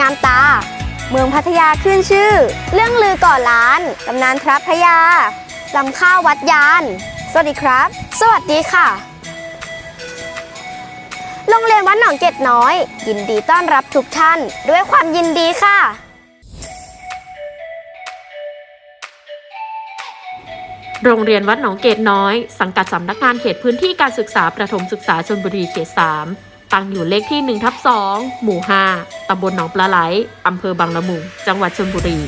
งามตา เมืองพัทยาขึ้นชื่อ เรื่องลือก่อนล้านตำนานพระพยาลำข้าววัดยาน สวัสดีครับ สวัสดีค่ะ โรงเรียนวัดหนองเกร็ดน้อย ยินดีต้อนรับทุกท่าน ด้วยความยินดีค่ะ โรงเรียนวัดหนองเกตน้อย สังกัดสำนักงานเขตพื้นที่การศึกษาประถมศึกษาชนบุรีเขต3 ตั้งอยู่เลขที่1ทับ2หมู่ 5ตำบลหนองปลาไหลอำเภอบางละมุง จังหวัดชนบุรี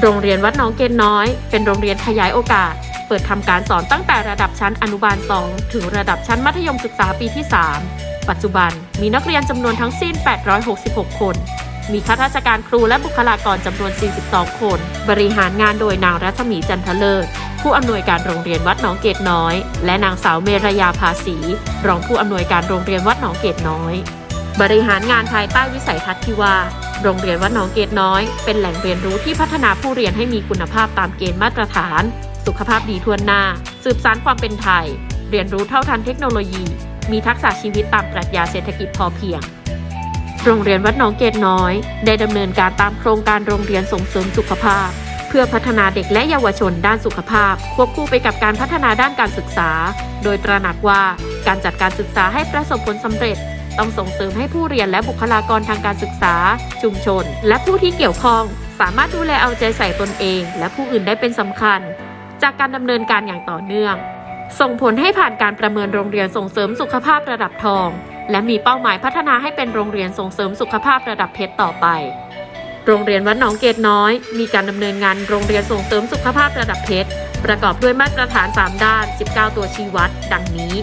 โรงเรียนวัดหนองเกตน้อย เป็นโรงเรียนขยายโอกาส เปิดทำการสอนตั้งแต่ระดับชั้นอนุบาล 2 ถึงระดับชั้นมัธยมศึกษาปีที่ 3 ปัจจุบันมีนักเรียนจำนวนทั้งสิ้น 866 คน มีข้าราชการครูและบุคลากรจำนวน 42 คน บริหารงานโดยนางรัศมีจันทเลิศ ผู้อำนวยการโรงเรียนวัดหนองเกตน้อย และนางสาวเมรยาภาษีรองผู้อำนวยการโรงเรียนวัดหนองเกตน้อย บริหารงานภายใต้วิสัยทัศน์ที่ว่า โรงเรียนวัดหนองเกตน้อย เป็นแหล่งเรียนรู้ที่พัฒนาผู้เรียนให้มีคุณภาพตามเกณฑ์มาตรฐาน สุขภาพดีทั่วหน้า สืบสานความเป็นไทย เรียนรู้เท่าทันเทคโนโลยี มีทักษะชีวิตตามปรัชญาเศรษฐกิจพอเพียงโรงเรียนวัดหนองเกตน้อย ได้ดำเนินการตามโครงการโรงเรียนส่งเสริมสุขภาพ เพื่อพัฒนาเด็กและเยาวชนด้านสุขภาพ ควบคู่ไปกับการพัฒนาด้านการศึกษา โดยตระหนักว่าการจัดการศึกษาให้ประสบผลสำเร็จ ต้องส่งเสริมให้ผู้เรียนและบุคลากรทางการศึกษา ชุมชน และผู้ที่เกี่ยวข้อง สามารถดูแลเอาใจใส่ตนเอง และผู้อื่นได้เป็นสำคัญ จากการดำเนินการอย่างต่อเนื่อง ส่งผลให้ผ่านการประเมินโรงเรียนส่งเสริมสุขภาพระดับทอง และมีเป้าหมายพัฒนาให้เป็นโรงเรียนส่งเสริมสุขภาพระดับเพชรต่อไป โรงเรียนวัดหนองเกตน้อย มีการดำเนินงานโรงเรียนส่งเสริมสุขภาพระดับเพชร ประกอบด้วยมาตรฐาน 3 ด้าน 19 ตัวชี้วัด ดังนี้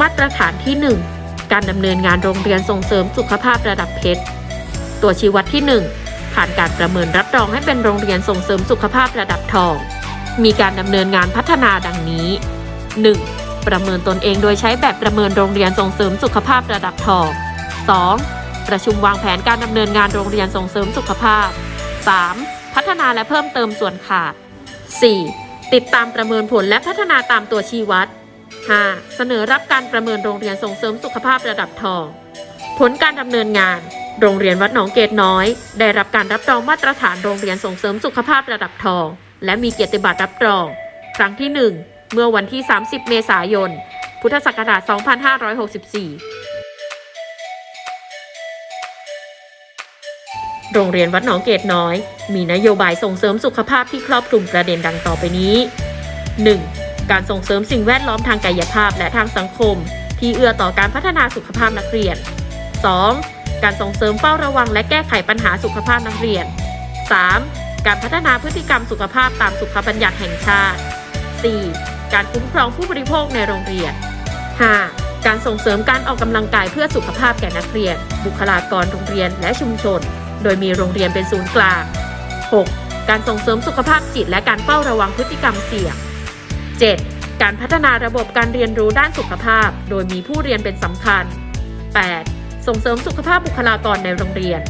มาตรฐานที่ 1 การดำเนินงานโรงเรียนส่งเสริมสุขภาพระดับเพชร ตัวชี้วัดที่ 1 ผ่านการประเมินรับรองให้เป็นโรงเรียนส่งเสริมสุขภาพระดับทอง มีการดำเนินงานพัฒนาดังนี้ 1. ประเมินตนเองโดยใช้แบบประเมินโรงเรียนส่งเสริมสุขภาพระดับทอง 2. ประชุมวางแผนการดำเนินงานโรงเรียนส่งเสริมสุขภาพ 3. พัฒนาและเพิ่มเติมส่วนขาด 4. ติดตามประเมินผลและพัฒนาตามตัวชี้วัด 5. เสนอรับการประเมินโรงเรียนส่งเสริมสุขภาพระดับทอง ผลการดำเนินงาน โรงเรียนวัดหนองเกตน้อย ได้รับการรับรองมาตรฐานโรงเรียนส่งเสริมสุขภาพระดับทอง และมีเกียรติบัตรรับรอง ครั้งที่ 1 เมื่อวันที่ 30 เมษายน พุทธศักราช 2564 โรงเรียนวัดหนองเกตน้อย มีนโยบายส่งเสริมสุขภาพที่ครอบคลุมประเด็นดังต่อไปนี้ 1. การส่งเสริมสิ่งแวดล้อมทางกายภาพและทางสังคม ที่เอื้อต่อการพัฒนาสุขภาพนักเรียน 2. การส่งเสริมเฝ้าระวังและแก้ไขปัญหาสุขภาพนักเรียน 3. การพัฒนาพฤติกรรมสุขภาพตามสุขบัญญัติแห่งชาติ 4. การคุ้มครองผู้บริโภคในโรงเรียน 5. การส่งเสริมการออกกำลังกายเพื่อสุขภาพแก่นักเรียน บุคลากรโรงเรียนและชุมชน โดยมีโรงเรียนเป็นศูนย์กลาง 6. การส่งเสริมสุขภาพจิตและการเฝ้าระวังพฤติกรรมเสี่ยง 7. การพัฒนาระบบการเรียนรู้ด้านสุขภาพ โดยมีผู้เรียนเป็นสำคัญ 8. ส่งเสริมสุขภาพบุคลากรในโรงเรียน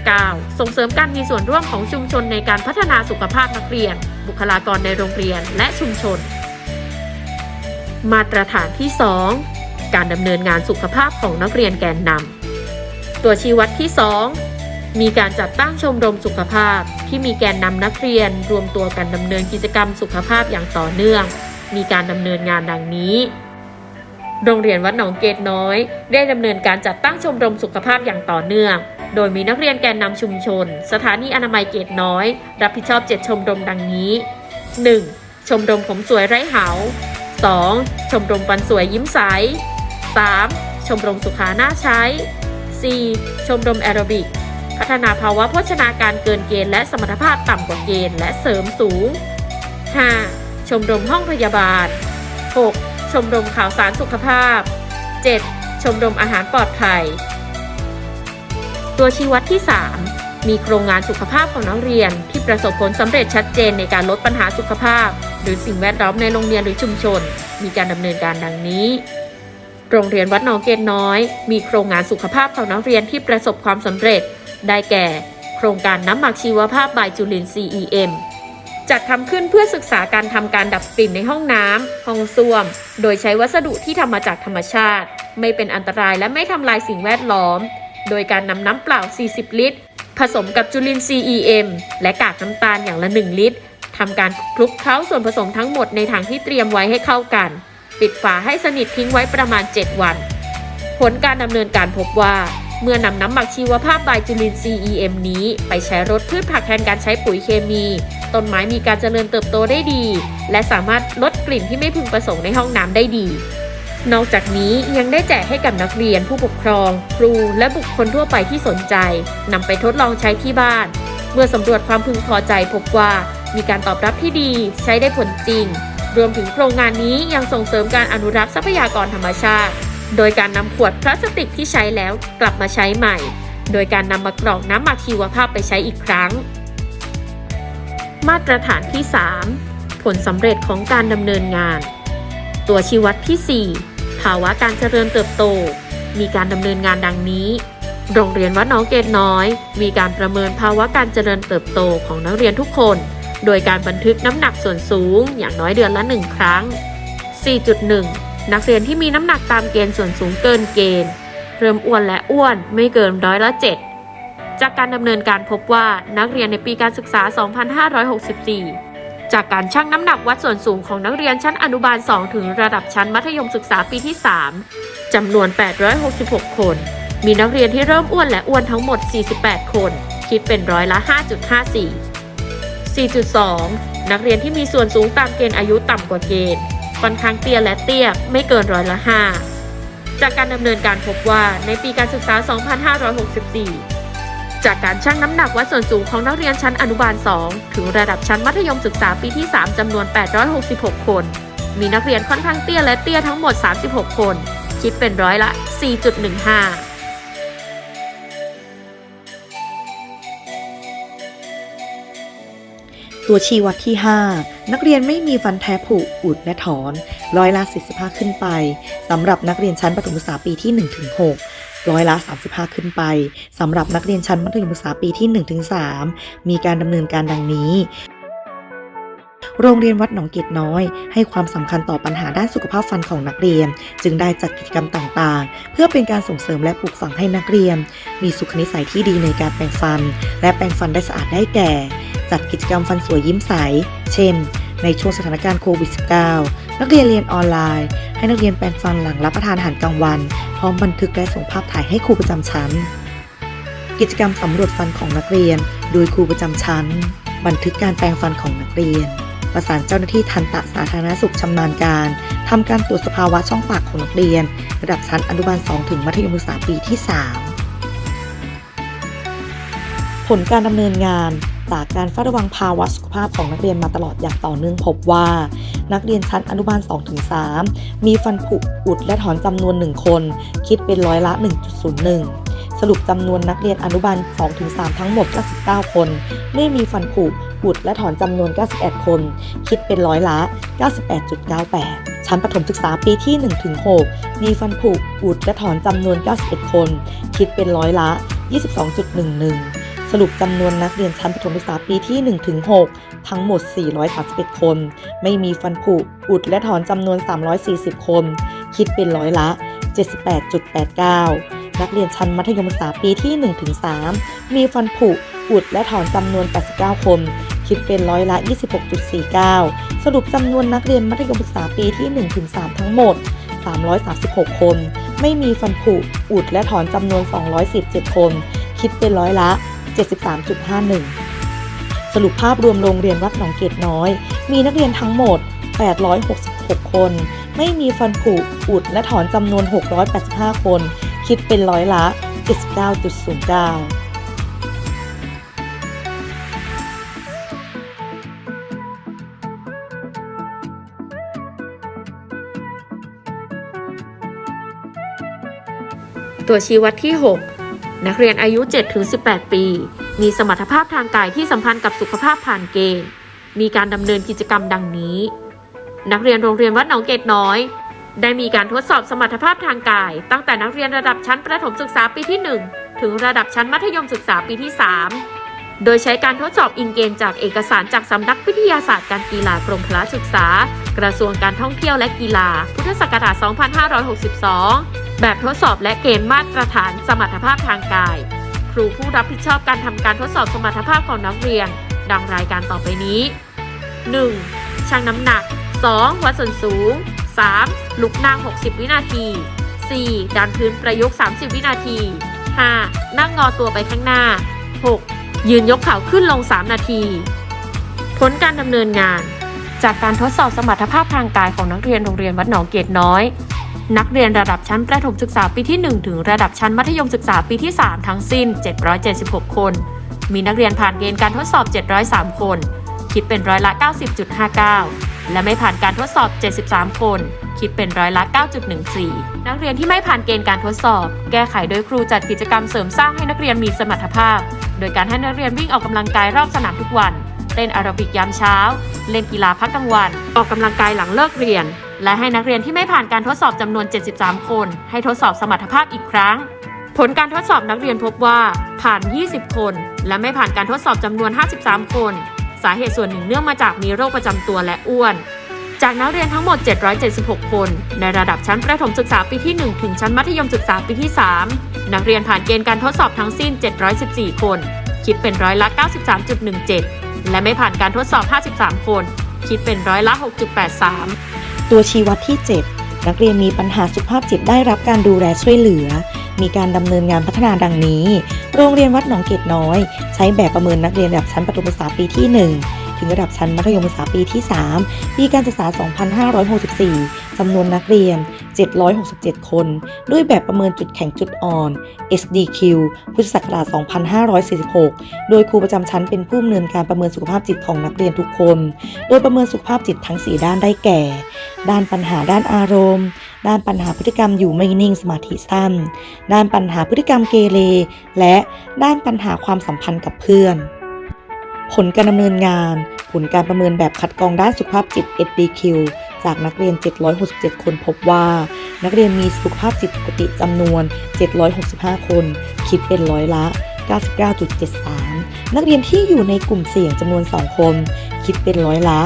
9. ส่งเสริมการมีส่วนร่วมของชุมชนในการพัฒนาสุขภาพนักเรียน บุคลากรในโรงเรียนและชุมชน มาตรฐานที่ 2 การดำเนินงานสุขภาพของนักเรียนแกนนำตัวชี้วัดที่ 2 มีการจัดตั้งชมรมสุขภาพ ที่มีแกนนำนักเรียน รวมตัวกันดำเนินกิจกรรมสุขภาพอย่างต่อเนื่อง มีการดำเนินงานดังนี้ โรงเรียนวัดหนองเกตน้อย ได้ดำเนินการจัดตั้งชมรมสุขภาพอย่างต่อเนื่อง โดยมีนักเรียนแกนนำชุมชน สถานีอนามัยเกตน้อย รับผิดชอบ 7 ชมรมดังนี้ 1. ชมรมผมสวยไร้เหา 2. ชมรมฟันสวยยิ้มใส 3. ชมรมสุขาหน้าใช้ 4. ชมรมแอโรบิก พัฒนาภาวะโภชนาการเกินเกณฑ์และสมรรถภาพต่ำกว่าเกณฑ์และเสริมสูง 5. ชมรมห้องพยาบาล 6. ชมรมข่าวสารสุขภาพ 7. ชมรมอาหารปลอดภัย ตัวชี้วัดที่ 3 มีโครงงานสุขภาพของนักเรียน ที่ประสบผลสำเร็จชัดเจนในการลดปัญหาสุขภาพ หรือสิ่งแวดล้อมในโรงเรียนหรือชุมชน มีการดำเนินการดังนี้โรงเรียนวัดหนองเกณน้อย มีโครงงานสุขภาพของนักเรียนที่ประสบความสำเร็จ ได้แก่ โครงการน้ำหมักชีวภาพบายจุลินทรีย์ EM จัดทำขึ้นเพื่อศึกษาการทำการดับกลิ่นในห้องน้ำห้องส้วม โดยใช้วัสดุที่ทำมาจากธรรมชาติ ไม่เป็นอันตรายและไม่ทำลายสิ่งแวดล้อม โดยการนำน้ำเปล่า 40 ลิตร ผสมกับจุลินทรีย์ EM และกากน้ำตาลอย่างละ 1 ลิตรทำการคลุกเคล้าส่วนผสมทั้งหมดในถังที่เตรียมไว้ให้เข้ากัน ปิดฝาให้สนิททิ้งไว้ประมาณ 7 วัน ผลการดำเนินการพบว่า เมื่อนำน้ำหมักชีวภาพไบจูลินทรีย์ EM นี้ไปใช้รดพืชผักแทนการใช้ปุ๋ยเคมี ต้นไม้มีการเจริญเติบโตได้ดี และสามารถลดกลิ่นที่ไม่พึงประสงค์ในห้องน้ำได้ดี นอกจากนี้ยังได้แจกให้กับนักเรียนผู้ปกครอง ครูและบุคคลทั่วไปที่สนใจนำไปทดลองใช้ที่บ้าน เมื่อสำรวจความพึงพอใจพบว่ามีการตอบรับที่ดีใช้ได้ผลจริง รวมถึงโครงงานนี้ยังส่งเสริมการอนุรักษ์ทรัพยากรธรรมชาติ โดยการนำขวดพลาสติกที่ใช้แล้วกลับมาใช้ใหม่ โดยการนำมากรองน้ำหมักชีวภาพไปใช้อีกครั้ง มาตรฐานที่ 3 ผลสำเร็จของการดำเนินงาน ตัวชี้วัดที่ 4 ภาวะการเจริญเติบโต มีการดำเนินงานดังนี้ โรงเรียนวัดน้องเกตน้อย มีการประเมินภาวะการเจริญเติบโตของนักเรียนทุกคน โดยการบันทึกน้ำหนักส่วนสูงอย่างน้อยเดือนละ 1 ครั้ง 4.1 นักเรียนที่มีน้ำหนักตามเกณฑ์ส่วนสูงเกินเกณฑ์ เริ่มอ้วนและอ้วนไม่เกินร้อยละ 7 จากการดำเนินการพบว่านักเรียนในปีการศึกษา 2564 จากการชั่งน้ำหนักวัดส่วนสูงของนักเรียนชั้นอนุบาล 2 ถึงระดับชั้นมัธยมศึกษาปีที่ 3 จำนวน 866 คน มีนักเรียนที่เริ่มอ้วนและอ้วนทั้งหมด 48 คน คิดเป็นร้อยละ 5.54 4.2 นักเรียนที่มีส่วนสูงตามเกณฑ์อายุต่ำกว่าเกณฑ์ ค่อนข้างเตี้ยและเตี้ยไม่เกินร้อยละ5จากการดำเนินการพบว่าในปีการศึกษา 2564 จากการชั่งน้ำหนักวัดส่วนสูงของนักเรียนชั้นอนุบาล 2 ถึงระดับชั้นมัธยมศึกษาปีที่ 3 จำนวน 866 คน มีนักเรียนค่อนข้างเตี้ยและเตี้ยทั้งหมด 36 คน คิดเป็นร้อยละ 4.15 ตัวชี้วัดที่ 5 นักเรียนไม่มีฟันแท้ผุอุดและถอน ร้อยละ 45 ขึ้นไปสำหรับนักเรียนชั้นประถมศึกษาปีที่1ถึง6ร้อยละ 35 ขึ้นไปสำหรับนักเรียนชั้นมัธยมศึกษาปีที่1ถึง3มีการดำเนินการดังนี้ โรงเรียนวัดหนองเกตน้อย ให้ความสำคัญต่อปัญหาด้านสุขภาพฟันของนักเรียน จึงได้จัดกิจกรรมต่างๆ เพื่อเป็นการส่งเสริมและปลูกฝังให้นักเรียน มีสุขนิสัยที่ดีในการแปรงฟัน และแปรงฟันได้สะอาดได้แก่ จัดกิจกรรมฟันสวยยิ้มใส เช่น ในช่วงสถานการณ์โควิด -19 นักเรียนเรียนออนไลน์ ให้นักเรียนแปรงฟันหลังรับประทานอาหารกลางวัน พร้อมบันทึกและส่งภาพถ่ายให้ครูประจำชั้น กิจกรรมสำรวจฟันของนักเรียน โดยครูประจำชั้น บันทึกการแปรงฟันของนักเรียน ประสานเจ้าหน้าที่ทันตะสาธารณสุขชำนาญการ ทำการตรวจสภาวะช่องปากของนักเรียน ระดับชั้นอนุบาล 2 ถึงมัธยมศึกษาปีที่ 3 ผลการดำเนินงานจากการเฝ้าระวังภาวะสุขภาพของนักเรียนมาตลอดอย่างต่อเนื่องพบว่า นักเรียนชั้นอนุบาล 2-3 มีฟันผุอุดและถอนจำนวน 1 คน คิดเป็นร้อยละ 1.01 สรุปจำนวนนักเรียนอนุบาล 2-3 ทั้งหมด 99 คนไม่มีฟันผุ อุดและถอนจำนวน 91 คน คิดเป็นร้อยละ 98.98 ชั้นประถมศึกษาปีที่ 1-6 มีฟันผุอุดและถอนจำนวน 91 คน คิดเป็นร้อยละ 22.11 สรุปจำนวนนักเรียนชั้นประถมศึกษาปีที่ 1-6 ทั้งหมด 431 คน ไม่มีฟันผุอุดและถอนจำนวน 340 คน คิดเป็นร้อยละ 78.89นักเรียนชั้นมัธยมศึกษาปีที่ 1-3 มีฟันผุอุดและถอนจำนวน 89 คน คิดเป็นร้อยละ 26.49 สรุปจำนวนนักเรียนมัธยมศึกษาปีที่ 1-3 ทั้งหมด 336 คน ไม่มีฟันผุอุดและถอนจำนวน 217 คน คิดเป็นร้อยละ 73.51 สรุปภาพรวมโรงเรียนวัดหนองเกตน้อย มีนักเรียนทั้งหมด 866 คน ไม่มีฟันผุอุดและถอนจำนวน 685 คน คิดเป็นร้อยละ 79.09 ตัวชี้วัดที่ 6 นักเรียนอายุ 7-18 ปี มีสมรรถภาพทางกายที่สัมพันธ์กับสุขภาพผ่านเกณฑ์ มีการดำเนินกิจกรรมดังนี้ นักเรียนโรงเรียนวัดหนองเกตน้อย ได้มีการทดสอบสมรรถภาพทางกาย ตั้งแต่นักเรียนระดับชั้นประถมศึกษาปีที่ 1 ถึงระดับชั้นมัธยมศึกษาปีที่ 3 โดยใช้การทดสอบอิงเกณฑ์จากเอกสารจากสำนักวิทยาศาสตร์การกีฬากรมพละศึกษา กระทรวงการท่องเที่ยวและกีฬา พุทธศักราช 2562 แบบทดสอบและเกณฑ์มาตรฐานสมรรถภาพทางกาย ครูผู้รับผิดชอบการทำการทดสอบสมรรถภาพของนักเรียน ดังรายการต่อไปนี้ 1. ชั่งน้ำหนัก 2. วัดส่วนสูง 3. ลุกนั่ง 60 วินาที 4. ดันพื้นประยุกต์ 30 วินาที 5. นั่งงอตัวไปข้างหน้า 6. ยืนยกเข่าขึ้นลง 3 นาที ผลการดำเนินงาน จากการทดสอบสมรรถภาพทางกายของนักเรียนโรงเรียนวัดหนองเกตน้อย นักเรียนระดับชั้นประถมศึกษาปีที่ 1 ถึงระดับชั้นมัธยมศึกษาปีที่ 3 ทั้งสิ้น 776 คน มีนักเรียนผ่านเกณฑ์การทดสอบ 703 คน คิดเป็นร้อยละ 90.59 และไม่ผ่านการทดสอบ 73 คน คิดเป็นร้อยละ 9.14 นักเรียนที่ไม่ผ่านเกณฑ์การทดสอบ แก้ไขโดยครูจัดกิจกรรมเสริมสร้างให้นักเรียนมีสมรรถภาพ โดยการให้นักเรียนวิ่งออกกำลังกายรอบสนามทุกวันเล่นแอโรบิกยามเช้า เล่นกีฬาพักกลางวัน ออกกำลังกายหลังเลิกเรียน และให้นักเรียนที่ไม่ผ่านการทดสอบจำนวน 73 คน ให้ทดสอบสมรรถภาพอีกครั้ง ผลการทดสอบนักเรียนพบว่าผ่าน 20 คน และไม่ผ่านการทดสอบจำนวน 53 คน สาเหตุส่วนหนึ่งเนื่องมาจากมีโรคประจำตัวและอ้วน จากนักเรียนทั้งหมด 776 คน ในระดับชั้นประถมศึกษาปีที่ 1 ถึงชั้นมัธยมศึกษาปีที่ 3 นักเรียนผ่านเกณฑ์การทดสอบทั้งสิ้น 714 คน คิดเป็นร้อยละ 93.17 และไม่ผ่านการทดสอบ 53 คน คิดเป็นร้อยละ 6.83 ตัวชี้วัดที่ 7 นักเรียนมีปัญหาสุขภาพจิตได้รับการดูแลช่วยเหลือ มีการดำเนินงานพัฒนาดังนี้ โรงเรียนวัดหนองเกตน้อย ใช้แบบประเมินนักเรียนระดับชั้นประถมศึกษาปีที่ 1 ถึงระดับชั้นมัธยมศึกษาปีที่ 3 ปีการศึกษา 2564จำนวนนักเรียน 767 คน ด้วยแบบประเมินจุดแข็งจุดอ่อน SDQ พุทธศักราช 2546 โดยครูประจำชั้นเป็นผู้ดำเนินการประเมินสุขภาพจิตของนักเรียนทุกคน โดยประเมินสุขภาพจิตทั้ง 4 ด้านได้แก่ ด้านปัญหาด้านอารมณ์ ด้านปัญหาพฤติกรรมอยู่ไม่นิ่งสมาธิสั้น ด้านปัญหาพฤติกรรมเกเร และด้านปัญหาความสัมพันธ์กับเพื่อน ผลการดำเนินงาน ผลการประเมินแบบคัดกรองด้านสุขภาพจิต SDQ จากนักเรียน 767 คนพบว่า นักเรียนมีสุขภาพจิตปกติจำนวน 765 คน คิดเป็นร้อยละ 99.73 นักเรียนที่อยู่ในกลุ่มเสี่ยงจำนวน 2 คน คิดเป็นร้อยละ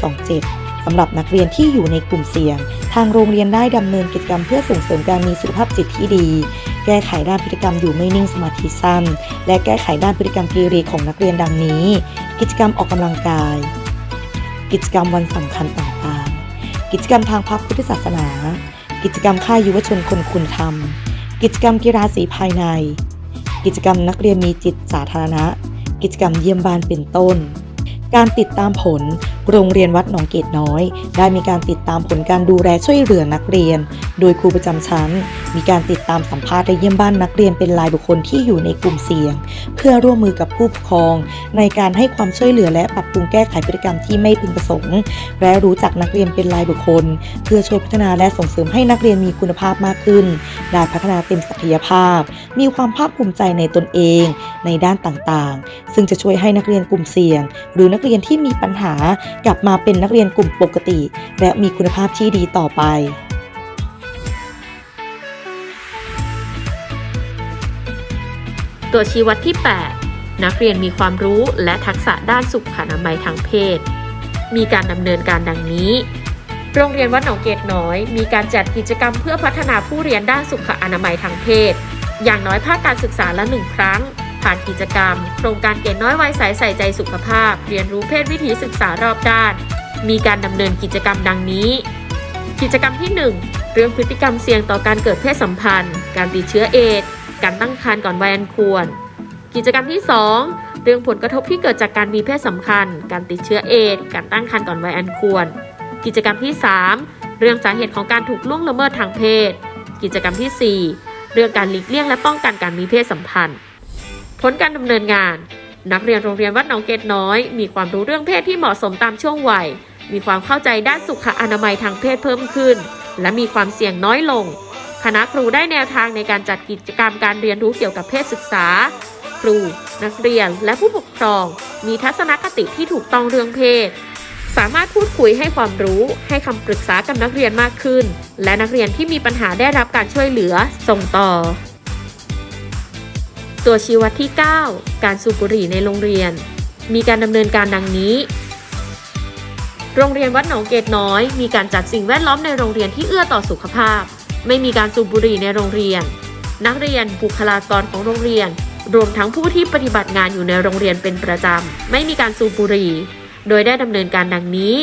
0.27 สำหรับนักเรียนที่อยู่ในกลุ่มเสี่ยง ทางโรงเรียนได้ดำเนินกิจกรรมเพื่อส่งเสริมการมีสุขภาพจิตที่ดี แก้ไขด้านพฤติกรรมอยู่ไม่นิ่งสมาธิสั้น และแก้ไขด้านพฤติกรรมเกเรของนักเรียนดังนี้ กิจกรรมออกกำลังกาย กิจกรรมวันสำคัญต่างๆ กิจกรรมทางพระพุทธศาสนา กิจกรรมค่ายยุวชนคนคุณธรรม กิจกรรมกีฬาสีภายใน กิจกรรมนักเรียนมีจิตสาธารณะ กิจกรรมเยี่ยมบ้านเป็นต้น การติดตามผลโรงเรียนวัดหนองเกตน้อย ได้มีการติดตามผลการดูแลช่วยเหลือนักเรียน โดยครูประจำชั้น มีการติดตามสัมภาษณ์และเยี่ยมบ้านนักเรียนเป็นรายบุคคลที่อยู่ในกลุ่มเสี่ยง เพื่อร่วมมือกับผู้ปกครอง ในการให้ความช่วยเหลือและปรับปรุงแก้ไขพฤติกรรมที่ไม่พึงประสงค์ และรู้จักนักเรียนเป็นรายบุคคล เพื่อช่วยพัฒนาและส่งเสริมให้นักเรียนมีคุณภาพมากขึ้นได้พัฒนาเต็มศักยภาพ มีความภาคภูมิใจในตนเองในด้านต่างๆ ซึ่งจะช่วยให้นักเรียนกลุ่มเสี่ยง หรือนักเรียนที่มีปัญหากลับมาเป็นนักเรียนกลุ่มปกติ และมีคุณภาพที่ดีต่อไปตัวชี้วัดที่ 8 นักเรียนมีความรู้และทักษะด้านสุขอนามัยทางเพศ มีการดำเนินการดังนี้ โรงเรียนวัดหนองเกตน้อย มีการจัดกิจกรรมเพื่อพัฒนาผู้เรียนด้านสุขอนามัยทางเพศ อย่างน้อยภาคการศึกษาละหนึ่งครั้ง ผ่านกิจกรรม โครงการเกณฑ์น้อยวัยใสใส่ใจสุขภาพ เรียนรู้เพศวิถีศึกษารอบด้าน มีการดำเนินกิจกรรมดังนี้ กิจกรรมที่ 1 เรื่องพฤติกรรมเสี่ยงต่อการเกิดเพศสัมพันธ์ การติดเชื้อเอดส์การตั้งครรภ์ก่อนวัยอันควร กิจกรรมที่ 2 เรื่องผลกระทบที่เกิดจากการมีเพศสัมพันธ์ การติดเชื้อเอดส์การตั้งครรภ์ก่อนวัยอันควร กิจกรรมที่ 3 เรื่องสาเหตุของการถูกล่วงละเมิดทางเพศ กิจกรรมทีสี่4 เรื่องการหลีกเลี่ยงและป้องกันการมีเพศสัมพันธ์ ผลการดำเนินงาน นักเรียนโรงเรียนวัดหนองเกตน้อย มีความรู้เรื่องเพศที่เหมาะสมตามช่วงวัย มีความเข้าใจด้านสุขอนามัยทางเพศเพิ่มขึ้น และมีความเสี่ยงน้อยลง คณะครูได้แนวทางในการจัดกิจกรรมการเรียนรู้เกี่ยวกับเพศศึกษา ครู นักเรียนและผู้ปกครอง มีทัศนคติที่ถูกต้องเรื่องเพศสามารถพูดคุยให้ความรู้ให้คำปรึกษากับนักเรียนมากขึ้น และนักเรียนที่มีปัญหาได้รับการช่วยเหลือส่งต่อ ตัวชี้วัดที่ 9 การสูบบุหรี่ในโรงเรียน มีการดำเนินการดังนี้ โรงเรียนวัดหนองเกตน้อย มีการจัดสิ่งแวดล้อมในโรงเรียนที่เอื้อต่อสุขภาพ ไม่มีการสูบบุหรี่ในโรงเรียน นักเรียนบุคลากรของโรงเรียน รวมทั้งผู้ที่ปฏิบัติงานอยู่ในโรงเรียนเป็นประจำ ไม่มีการสูบบุหรี่ โดยได้ดำเนินการดังนี้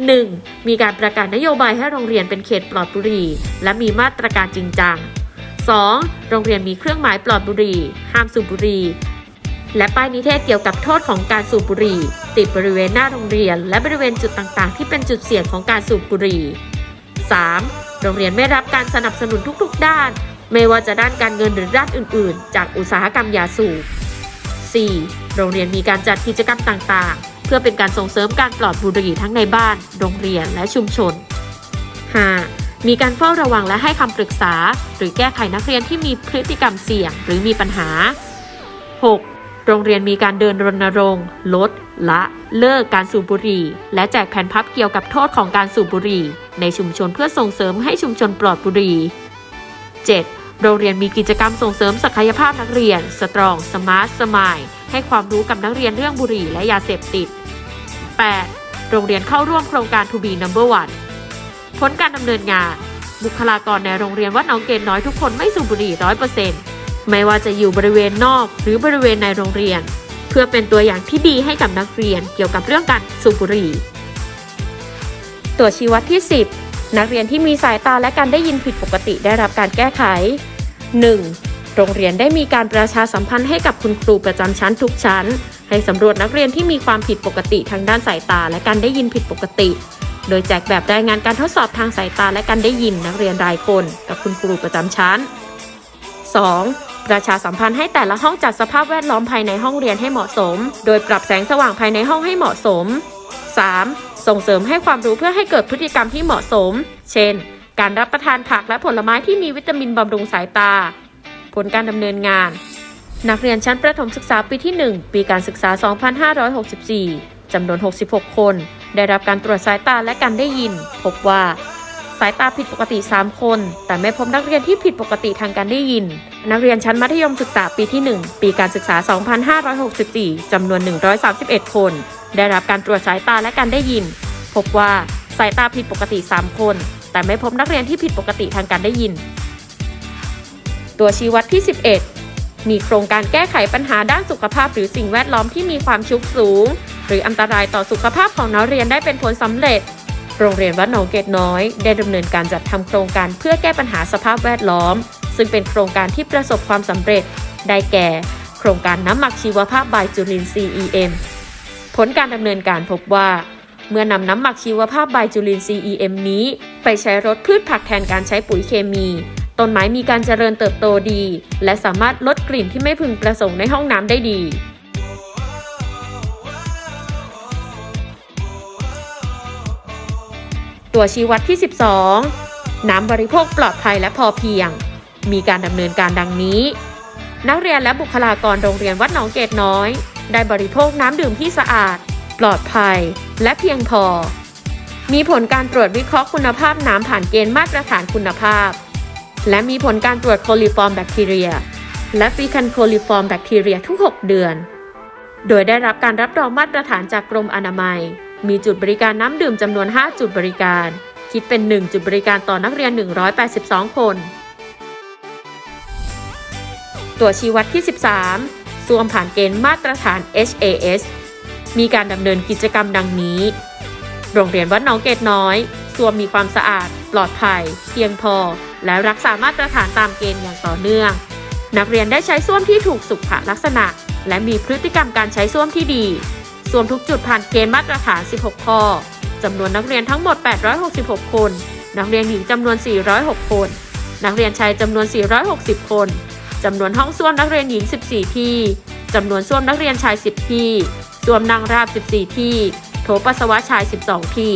1. มีการประกาศนโยบายให้โรงเรียนเป็นเขตปลอดบุหรี่ และมีมาตรการจริงจัง 2. โรงเรียนมีเครื่องหมายปลอดบุหรี่ ห้ามสูบบุหรี่ และป้ายนิเทศเกี่ยวกับโทษของการสูบบุหรี่ ติดบริเวณหน้าโรงเรียน และบริเวณจุดต่างๆ ที่เป็นจุดเสี่ยงของการสูบบุหรี่ 3. โรงเรียนไม่รับการสนับสนุนทุกๆ ด้าน ไม่ว่าจะด้านการเงินหรือด้านอื่น ๆ จากอุตสาหกรรมยาสูบ 4. โรงเรียนมีการจัดกิจกรรมต่างๆ เพื่อเป็นการส่งเสริมการปลอดบุหรี่ทั้งในบ้าน โรงเรียนและชุมชน 5. มีการเฝ้าระวังและให้คำปรึกษา หรือแก้ไขนักเรียนที่มีพฤติกรรมเสี่ยงหรือมีปัญหา 6. โรงเรียนมีการเดินรณรงค์ ลด ละ เลิกการสูบบุหรี่ และแจกแผ่นพับเกี่ยวกับโทษของการสูบบุหรี่ ในชุมชนเพื่อส่งเสริมให้ชุมชนปลอดบุหรี่ 7. โรงเรียนมีกิจกรรมส่งเสริมศักยภาพนักเรียน สตรอง สมาร์ท สมายให้ความรู้กับนักเรียนเรื่องบุหรี่และยาเสพติด 8. โรงเรียนเข้าร่วมโครงการ To be number one ผลการดำเนินงาน บุคลากรในโรงเรียนวัดหนองเกณฑ์น้อยทุกคนไม่สูบบุหรี่ร้อยเปอร์เซ็นต์ไม่ว่าจะอยู่บริเวณนอกหรือบริเวณในโรงเรียน เพื่อเป็นตัวอย่างที่ดีให้กับนักเรียนเกี่ยวกับเรื่องการสูบบุหรี่ ตัวชี้วัดที่ 10 นักเรียนที่มีสายตาและการได้ยินผิดปกติได้รับการแก้ไข 1. โรงเรียนได้มีการประชาสัมพันธ์ให้กับคุณครูประจำชั้นทุกชั้น ให้สำรวจนักเรียนที่มีความผิดปกติทางด้านสายตาและการได้ยินผิดปกติ โดยแจกแบบรายงานการทดสอบทางสายตาและการได้ยินนักเรียนรายคนกับคุณครูประจำชั้น 2. ประชาสัมพันธ์ให้แต่ละห้องจัดสภาพแวดล้อมภายในห้องเรียนให้เหมาะสม โดยปรับแสงสว่างภายในห้องให้เหมาะสม 3. ส่งเสริมให้ความรู้เพื่อให้เกิดพฤติกรรมที่เหมาะสม เช่น การรับประทานผักและผลไม้ที่มีวิตามินบำรุงสายตา ผลการดำเนินงาน นักเรียนชั้นประถมศึกษาปีที่ 1 ปีการศึกษา 2564จำนวน 66 คน ได้รับการตรวจสายตาและการได้ยิน พบว่าสายตาผิดปกติ 3 คน แต่ไม่พบนักเรียนที่ผิดปกติทางการได้ยิน นักเรียนชั้นมัธยมศึกษาปีที่ 1 ปีการศึกษา 2564 จำนวน 131 คน ได้รับการตรวจสายตาและการได้ยิน พบว่าสายตาผิดปกติ 3 คน แต่ไม่พบนักเรียนที่ผิดปกติทางการได้ยิน ตัวชี้วัดที่ 11 มีโครงการแก้ไขปัญหาด้านสุขภาพหรือสิ่งแวดล้อมที่มีความชุกสูง หรืออันตรายต่อสุขภาพของนักเรียนได้เป็นผลสำเร็จ โรงเรียนวัดหนองเกตน้อย ได้ดำเนินการจัดทำโครงการเพื่อแก้ปัญหาสภาพแวดล้อม ซึ่งเป็นโครงการที่ประสบความสำเร็จ ได้แก่ โครงการน้ำหมักชีวภาพบายจุลินทรีย์ EM ผลการดำเนินการพบว่าเมื่อนำน้ำหมักชีวภาพบายจุลินทรีย์ EM นี้ ไปใช้รดพืชผักแทนการใช้ปุ๋ยเคมี ต้นไม้มีการเจริญเติบโตดี และสามารถลดกลิ่นที่ไม่พึงประสงค์ในห้องน้ำได้ดี ตัวชี้วัดที่ 12 น้ำบริโภคปลอดภัยและพอเพียง มีการดำเนินการดังนี้ นักเรียนและบุคลากรโรงเรียนวัดหนองเกตน้อย ได้บริโภคน้ำดื่มที่สะอาด ปลอดภัย และเพียงพอ มีผลการตรวจวิเคราะห์คุณภาพน้ำผ่านเกณฑ์มาตรฐานคุณภาพ และมีผลการตรวจโคลิฟอร์มแบคทีเรีย และฟีคันโคลิฟอร์มแบคทีเรียทุก 6 เดือน โดยได้รับการรับรองมาตรฐานจากกรมอนามัย มีจุดบริการน้ำดื่มจำนวน 5 จุดบริการ คิดเป็น 1 จุดบริการต่อนักเรียน 182 คน ตัวชี้วัดที่ 13ส่วมผ่านเกณฑ์มาตรฐาน HAS มีการดำเนินกิจกรรมดังนี้ โรงเรียนวัดหนองเกตน้อยส่วมมีความสะอาด ปลอดภัย เพียงพอ และรักษามาตรฐานตามเกณฑ์อย่างต่อเนื่อง นักเรียนได้ใช้ส้วมที่ถูกสุขลักษณะ และมีพฤติกรรมการใช้ส้วมที่ดี สวมทุกจุดผ่านเกณฑ์มาตรฐาน 16 ข้อจำนวนนักเรียนทั้งหมด 866 คน นักเรียนหญิงจำนวน 406 คน นักเรียนชายจำนวน 460 คนจำนวนห้องส้วมนักเรียนหญิง 14 ที่จำนวนส้วมนักเรียนชาย 10 ที่ส้วมนางราบ 14 ที่ โถปัสสาวะชาย 12 ที่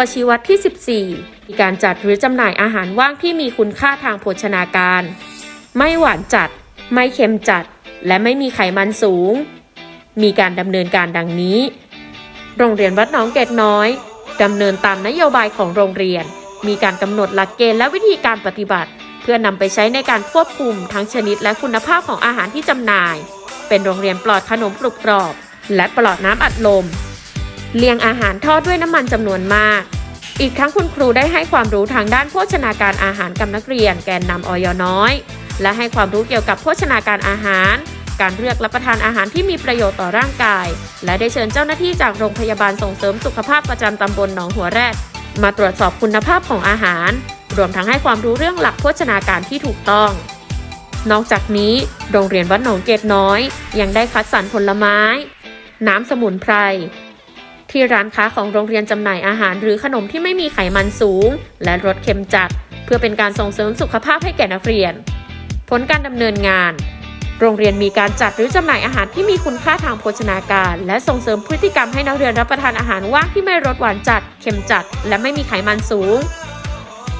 ตัวชี้วัดที่ 14 มีการจัดหรือจำหน่ายอาหารว่างที่มีคุณค่าทางโภชนาการ ไม่หวานจัด ไม่เค็มจัด และไม่มีไขมันสูง มีการดำเนินการดังนี้ โรงเรียนวัดหนองเกตน้อยดำเนินตามนโยบายของโรงเรียน มีการกำหนดหลักเกณฑ์และวิธีการปฏิบัติ เพื่อนำไปใช้ในการควบคุมทั้งชนิดและคุณภาพของอาหารที่จำหน่าย เป็นโรงเรียนปลอดขนมกรุบกรอบ และปลอดน้ำอัดลม เลี่ยงอาหารทอดด้วยน้ำมันจำนวนมาก อีกทั้งคุณครูได้ให้ความรู้ทางด้านโภชนาการอาหารกับนักเรียน แกนนำออยน้อย และให้ความรู้เกี่ยวกับโภชนาการอาหาร การเลือกรับประทานอาหารที่มีประโยชน์ต่อร่างกาย และได้เชิญเจ้าหน้าที่จากโรงพยาบาลส่งเสริมสุขภาพประจำตำบลหนองหัวแรดมาตรวจสอบคุณภาพของอาหาร รวมทั้งให้ความรู้เรื่องหลักโภชนาการที่ถูกต้อง นอกจากนี้ โรงเรียนวัดหนองเกตน้อย ยังได้คัดสรรผลไม้ น้ำสมุนไพร ที่ร้านค้าของโรงเรียนจำหน่ายอาหารหรือขนมที่ไม่มีไขมันสูง และรสเค็มจัด เพื่อเป็นการส่งเสริมสุขภาพให้แก่นักเรียน ผลการดำเนินงาน โรงเรียนมีการจัดหรือจำหน่ายอาหารที่มีคุณค่าทางโภชนาการ และส่งเสริมพฤติกรรมให้นักเรียนรับประทานอาหารว่างที่ไม่รสหวานจัด เค็มจัด และไม่มีไขมันสูง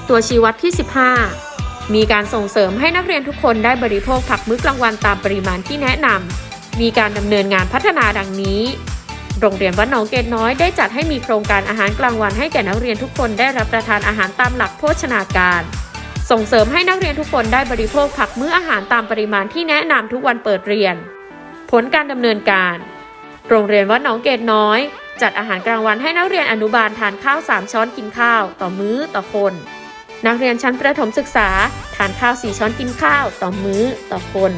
ตัวชี้วัดที่ 15มีการส่งเสริมให้นักเรียนทุกคนได้บริโภคผักมื้อกลางวันตามปริมาณที่แนะนำ มีการดำเนินงานพัฒนาดังนี้ โรงเรียนวัดหนองเกตน้อยได้จัดให้มีโครงการอาหารกลางวันให้แก่นักเรียนทุกคนได้รับประทานอาหารตามหลักโภชนาการ ส่งเสริมให้นักเรียนทุกคนได้บริโภคผักมื้ออาหารตามปริมาณที่แนะนำทุกวันเปิดเรียน ผลการดำเนินการ โรงเรียนวัดหนองเกตน้อย จัดอาหารกลางวันให้นักเรียนอนุบาลทานข้าว 3 ช้อนกินข้าว ต่อมื้อต่อคน นักเรียนชั้นประถมศึกษา ทานข้าว 4 ช้อนกินข้าว ต่อมื้อต่อคน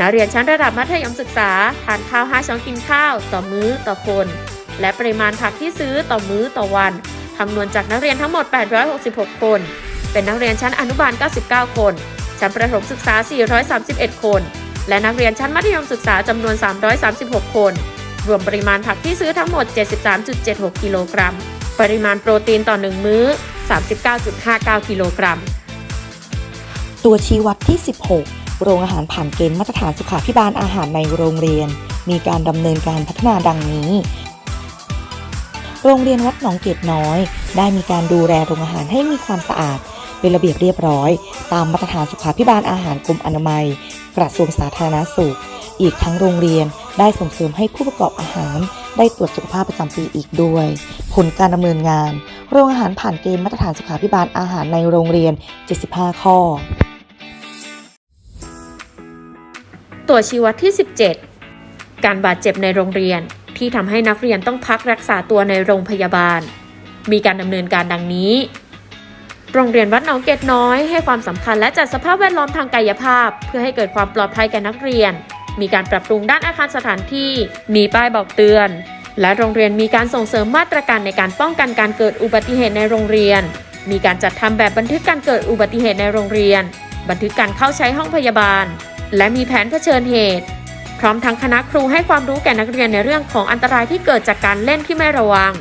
นักเรียนชั้นระดับมัธยมศึกษา ทานข้าว 5 ช้อนกินข้าว ต่อมื้อต่อคน และปริมาณผักที่ซื้อต่อมื้อต่อวันคำนวณจากนักเรียนทั้งหมด 866 คน เป็นนักเรียนชั้นอนุบาล 99 คน ชั้นประถมศึกษา 431 คน และนักเรียนชั้นมัธยมศึกษาจำนวน 336 คน รวมปริมาณผักที่ซื้อทั้งหมด 73.76 กิโลกรัม ปริมาณโปรตีนต่อ 1 มื้อ 39.59 กิโลกรัม ตัวชี้วัดที่ 16 โรงอาหารผ่านเกณฑ์มาตรฐานสุขาภิบาลอาหารในโรงเรียน มีการดำเนินการพัฒนาดังนี้ โรงเรียนวัดหนองเกตน้อย ได้มีการดูแลโรงอาหารให้มีความสะอาด เป็นระเบียบเรียบร้อย ตามมาตรฐานสุขาภิบาลอาหารกรมอนามัย กระทรวงสาธารณสุข อีกทั้งโรงเรียนได้ส่งเสริมให้ผู้ประกอบอาหาร ได้ตรวจสุขภาพประจำปีอีกด้วย ผลการดำเนินงาน โรงอาหารผ่านเกณฑ์มาตรฐานสุขาภิบาลอาหารในโรงเรียน 75 ข้อ ตัวชีวัดที่ 17 การบาดเจ็บในโรงเรียนที่ทำให้นักเรียนต้องพักรักษาตัวในโรงพยาบาล มีการดำเนินการดังนี้ โรงเรียนวัดหนองเกตน้อย ให้ความสำคัญและจัดสภาพแวดล้อมทางกายภาพ เพื่อให้เกิดความปลอดภัยแก่นักเรียน มีการปรับปรุงด้านอาคารสถานที่ มีป้ายบอกเตือน และโรงเรียนมีการส่งเสริมมาตรการในการป้องกันการเกิดอุบัติเหตุในโรงเรียน มีการจัดทำแบบบันทึกการเกิดอุบัติเหตุในโรงเรียน บันทึกการเข้าใช้ห้องพยาบาล และมีแผนเผชิญเหตุ พร้อมทั้งคณะครูให้ความรู้แก่นักเรียนในเรื่องของอันตรายที่เกิดจากการเล่นที่ไม่ระวัง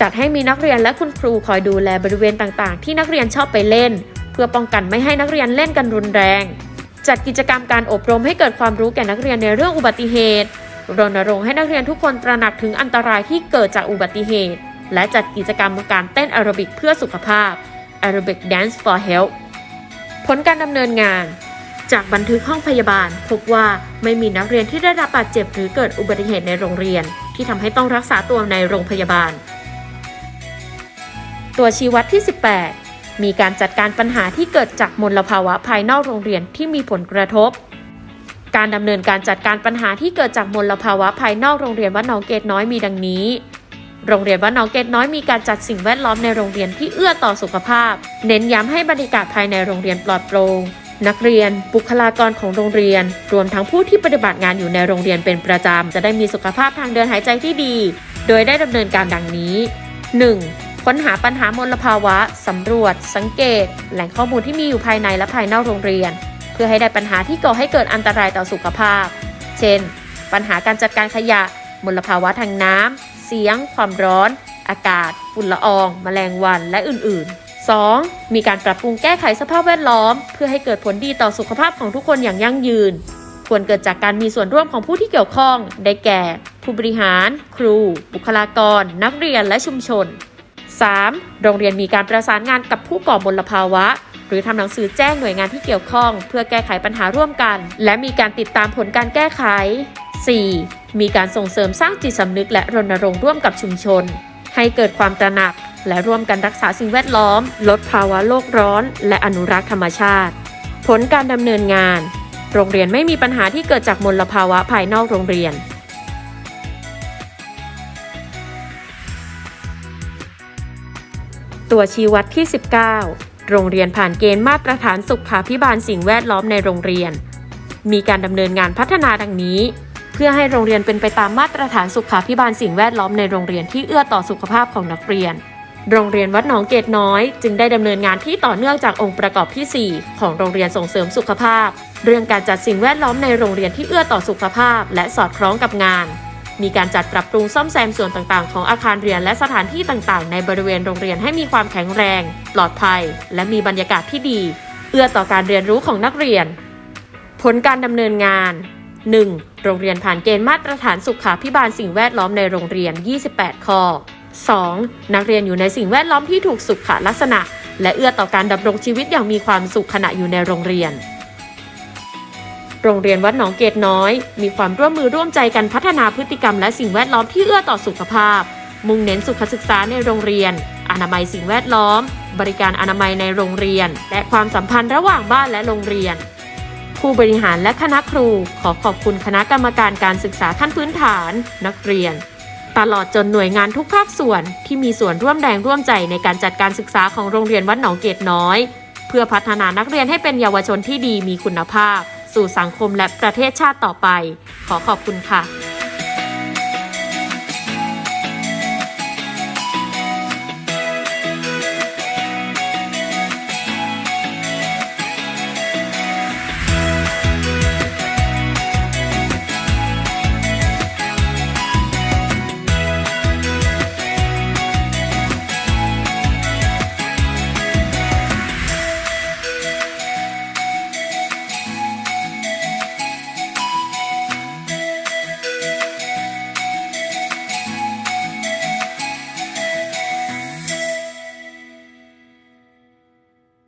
จัดให้มีนักเรียนและคุณครูคอยดูแลบริเวณต่างๆ ที่นักเรียนชอบไปเล่น เพื่อป้องกันไม่ให้นักเรียนเล่นกันรุนแรง จัดกิจกรรมการอบรมให้เกิดความรู้แก่นักเรียนในเรื่องอุบัติเหตุรณรงค์ให้นักเรียนทุกคนตระหนักถึงอันตรายที่เกิดจากอุบัติเหตุ และจัดกิจกรรมการเต้นแอโรบิกเพื่อสุขภาพ Aerobic Dance for Health ผลการดำเนินงาน จากบันทึกห้องพยาบาล พบว่าไม่มีนักเรียนที่ได้รับบาดเจ็บหรือเกิดอุบัติเหตุในโรงเรียน ที่ทำให้ต้องรักษาตัวในโรงพยาบาล ตัวชี้วัดที่ 18 มีการจัดการปัญหาที่เกิดจากมลภาวะภายนอกโรงเรียนที่มีผลกระทบ การดำเนินการจัดการปัญหาที่เกิดจากมลภาวะภายนอกโรงเรียนวัดหนองเกตน้อยมีดังนี้โรงเรียนวัดหนองเกตน้อยมีการจัดสิ่งแวดล้อมในโรงเรียนที่เอื้อต่อสุขภาพ เน้นย้ำให้บรรยากาศภายในโรงเรียนปลอดโปร่ง นักเรียน บุคลากรของโรงเรียน รวมทั้งผู้ที่ปฏิบัติงานอยู่ในโรงเรียนเป็นประจำ จะได้มีสุขภาพทางเดินหายใจที่ดี โดยได้ดำเนินการดังนี้ 1. ค้นหาปัญหามลภาวะสำรวจ สังเกต แหล่งข้อมูลที่มีอยู่ภายในและภายนอกโรงเรียน เพื่อให้ได้ปัญหาที่ก่อให้เกิดอันตรายต่อสุขภาพ เช่น ปัญหาการจัดการขยะ มลภาวะทางน้ำเสียง ความร้อน อากาศ ฝุ่นละออง แมลงวัน และอื่นๆ 2. มีการปรับปรุงแก้ไขสภาพแวดล้อม เพื่อให้เกิดผลดีต่อสุขภาพของทุกคนอย่างยั่งยืน ควรเกิดจากการมีส่วนร่วมของผู้ที่เกี่ยวข้อง ได้แก่ ผู้บริหาร ครู บุคลากร นักเรียนและชุมชน 3. โรงเรียนมีการประสานงานกับผู้ก่อมลภาวะ หรือทำหนังสือแจ้งหน่วยงานที่เกี่ยวข้อง เพื่อแก้ไขปัญหาร่วมกัน และมีการติดตามผลการแก้ไข 4. มีการส่งเสริมสร้างจิตสำนึกและรณรงค์ร่วมกับชุมชน ให้เกิดความตระหนัก และร่วมกันรักษาสิ่งแวดล้อม ลดภาวะโลกร้อน และอนุรักษ์ธรรมชาติ ผลการดำเนินงาน โรงเรียนไม่มีปัญหาที่เกิดจากมลภาวะภายนอกโรงเรียนตัวชี้วัดที่ 19 โรงเรียนผ่านเกณฑ์มาตรฐานสุขาพิบาลสิ่งแวดล้อมในโรงเรียน มีการดำเนินงานพัฒนาดังนี้ เพื่อให้โรงเรียนเป็นไปตามมาตรฐานสุขาพิบาลสิ่งแวดล้อมในโรงเรียนที่เอื้อต่อสุขภาพของนักเรียน โรงเรียนวัดหนองเกตน้อย จึงได้ดำเนินงานที่ต่อเนื่องจากองค์ประกอบที่ 4 ของโรงเรียนส่งเสริมสุขภาพ เรื่องการจัดสิ่งแวดล้อมในโรงเรียนที่เอื้อต่อสุขภาพ และสอดคล้องกับงาน มีการจัดปรับปรุงซ่อมแซมส่วนต่างๆ ของอาคารเรียนและสถานที่ต่างๆ ในบริเวณโรงเรียนให้มีความแข็งแรง ปลอดภัย และมีบรรยากาศที่ดี เอื้อต่อการเรียนรู้ของนักเรียน ผลการดำเนินงาน 1. โรงเรียนผ่านเกณฑ์มาตรฐานสุขาพิบาลสิ่งแวดล้อมในโรงเรียน 28 ข้อ 2. นักเรียนอยู่ในสิ่งแวดล้อมที่ถูกสุขลักษณะ และเอื้อต่อการดำรงชีวิตอย่างมีความสุขขณะอยู่ในโรงเรียน โรงเรียนวัดหนองเกตน้อย มีความร่วมมือร่วมใจกันพัฒนาพฤติกรรมและสิ่งแวดล้อมที่เอื้อต่อสุขภาพ มุ่งเน้นสุขศึกษาในโรงเรียน อนามัยสิ่งแวดล้อม บริการอนามัยในโรงเรียน และความสัมพันธ์ระหว่างบ้านและโรงเรียน ผู้บริหารและคณะครู ขอขอบคุณคณะกรรมการการศึกษาขั้นพื้นฐาน นักเรียน ตลอดจนหน่วยงานทุกภาคส่วนที่มีส่วนร่วมแรงร่วมใจในการจัดการศึกษาของโรงเรียนวัดหนองเกตน้อย เพื่อพัฒนานักเรียนให้เป็นเยาวชนที่ดีมีคุณภาพ สู่สังคมและประเทศชาติต่อไป ขอขอบคุณค่ะ